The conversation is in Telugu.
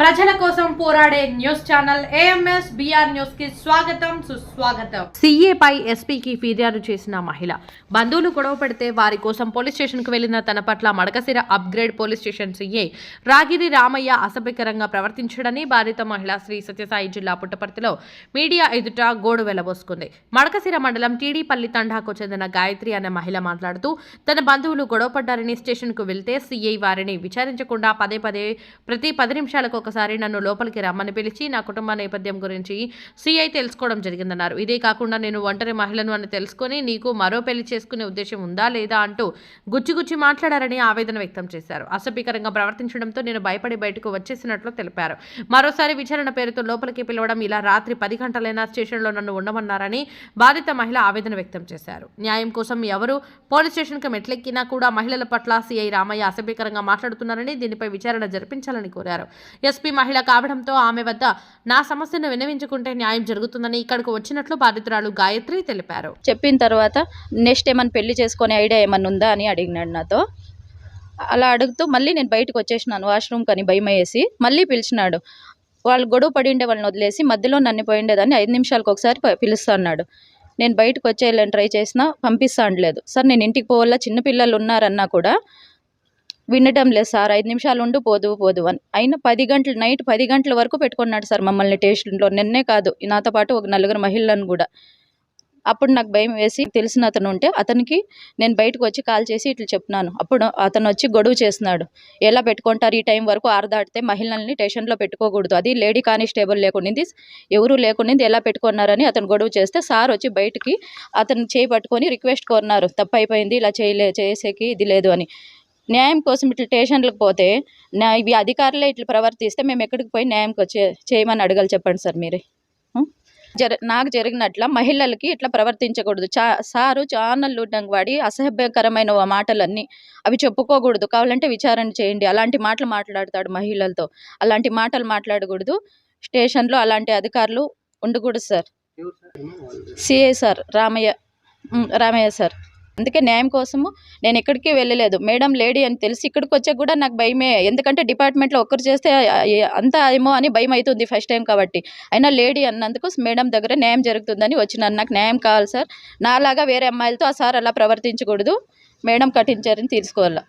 ప్రజల కోసం పోరాడే న్యూస్ ఛానల్ ఏఎంఎస్ బిఆర్ న్యూస్కి స్వాగతం సుస్వాగతం. సీఏపై ఎస్పీకి ఫిర్యాదు చేసిన మహిళ. బంధువులు గొడవ పెడితే వారి కోసం పోలీస్ స్టేషన్కు వెళ్ళిన తన పట్ల Madakasira upgrade police station CI Ragiri Ramaiah అసభ్యకరంగా ప్రవర్తించడని బాధిత మహిళ శ్రీ సత్యసాయి జిల్లా పుట్టపర్తిలో మీడియా ఎదుట గోడు వెళ్ళబోసుకుంది మడకసిర మండలం టీడీపల్లి తండాకు చెందిన గాయత్రి అనే మహిళ మాట్లాడుతూ తన బంధువులు గొడవపడ్డారని స్టేషన్కు వెళ్తే సీఐ వారిని విచారించకుండా పదే పదే ప్రతి పది నిమిషాలకు ఒక ఒకసారి నన్ను లోపలికి రమ్మని పిలిచి నా కుటుంబ నేపథ్యం గురించి సిఐ తెలుసుకోవడం జరిగిందన్నారు. ఇదే కాకుండా నేను ఒంటరి మహిళను అని తెలుసుకొని నీకు మరో పెళ్ళి చేసుకునే ఉద్దేశం ఉందా లేదా అంటూ గుచ్చి గుచ్చి మాట్లాడారని ఆవేదన వ్యక్తం చేశారు. అసభ్యకరంగా ప్రవర్తించడంతో నేను భయపడి బయటకు వచ్చేసినట్లు తెలిపారు. మరోసారి విచారణ పేరుతో లోపలికి పిలవడం ఇలా రాత్రి పది గంటలైనా స్టేషన్లో నన్ను ఉండమన్నారని బాధిత మహిళ ఆవేదన వ్యక్తం చేశారు. న్యాయం కోసం ఎవరు పోలీస్ స్టేషన్కి మెట్లెక్కినా కూడా మహిళల పట్ల సీఐ రామయ్య అసభ్యకరంగా మాట్లాడుతున్నారని దీనిపై విచారణ జరిపించాలని కోరారు. ఎస్ ఎస్పీ మహిళ కావడంతో ఆమె వద్ద నా సమస్యను వినవించుకుంటే న్యాయం జరుగుతుందని ఇక్కడకు వచ్చినట్లు బాధితురాలు గాయత్రి తెలిపారు. చెప్పిన తర్వాత నెక్స్ట్ ఏమైనా పెళ్ళి చేసుకునే ఐడియా ఏమన్నా ఉందా? అని అడిగినాడు నాతో. అలా అడుగుతూ మళ్ళీ నేను బయటకు వచ్చేసినాను వాష్రూమ్ కని భయం వేసి మళ్ళీ పిలిచినాడు. వాళ్ళు గొడవ పడిండే వాళ్ళని వదిలేసి మధ్యలో నన్ను పోయిండేదాన్ని ఐదు నిమిషాలకు ఒకసారి పిలుస్తున్నాడు నేను బయటకు వచ్చేయాలని ట్రై చేసినా పంపిస్తా అనలేదు. సార్ నేను ఇంటికి పోవాలా? చిన్నపిల్లలు ఉన్నారన్నా కూడా వినడం లేదు సార్. ఐదు నిమిషాలు ఉండు పోదు పోదు అని. అయినా పది గంటలు నైట్ పది గంటల వరకు పెట్టుకున్నాడు సార్ మమ్మల్ని టేషన్లో నిన్నే కాదు నాతో పాటు ఒక నలుగురు మహిళలను కూడా. అప్పుడు నాకు భయం వేసి తెలిసిన అతను ఉంటే అతనికి నేను బయటకు వచ్చి కాల్ చేసి ఇట్లా చెప్పినాను. అప్పుడు అతను వచ్చి గొడవ చేస్తున్నాడు. ఎలా పెట్టుకుంటారు? ఈ టైం వరకు ఆరుదాటితే మహిళల్ని స్టేషన్లో పెట్టుకోకూడదు. అది లేడీ కానిస్టేబుల్ లేకుండింది ఎవరు లేకుండింది ఎలా పెట్టుకున్నారని అతను గొడవ చేస్తే సార్ వచ్చి బయటికి అతను చేయి పట్టుకొని రిక్వెస్ట్ కోరినారు తప్పు అయిపోయింది ఇలా చేయలే చేసేకి ఇది లేదు అని. న్యాయం కోసం ఇట్లా స్టేషన్లకు పోతే నా ఇవి అధికారులే ఇట్లా ప్రవర్తిస్తే మేము ఎక్కడికి పోయి న్యాయంకి వచ్చే చేయమని అడగాలి చెప్పండి సార్ మీరే? జర నాకు జరిగినట్ల మహిళలకి ఇట్లా ప్రవర్తించకూడదు. చా సారు ఛానల్ వాడి అసభ్యకరమైన ఆ మాటలన్నీ అవి చెప్పుకోకూడదు. కావాలంటే విచారణ చేయండి. అలాంటి మాటలు మాట్లాడతాడు మహిళలతో. అలాంటి మాటలు మాట్లాడకూడదు. స్టేషన్లో అలాంటి అధికారులు ఉండకూడదు sir. CI sir? Ramaiah. Ramaiah sir. అందుకే న్యాయం కోసము నేను ఎక్కడికి వెళ్ళలేదు. మేడం లేడీ అని తెలిసి ఇక్కడికి వచ్చాక కూడా నాకు భయమే. ఎందుకంటే డిపార్ట్మెంట్లో ఒక్కరు చేస్తే అంతా ఏమో అని భయం అవుతుంది ఫస్ట్ టైం కాబట్టి. అయినా లేడీ అన్నందుకు మేడం దగ్గర న్యాయం జరుగుతుందని వచ్చినాను. నాకు న్యాయం కావాలి సార్. నాలాగా వేరే అమ్మాయిలతో ఆ సార్ అలా ప్రవర్తించకూడదు. మేడం కఠించారని తీసుకోవాలి.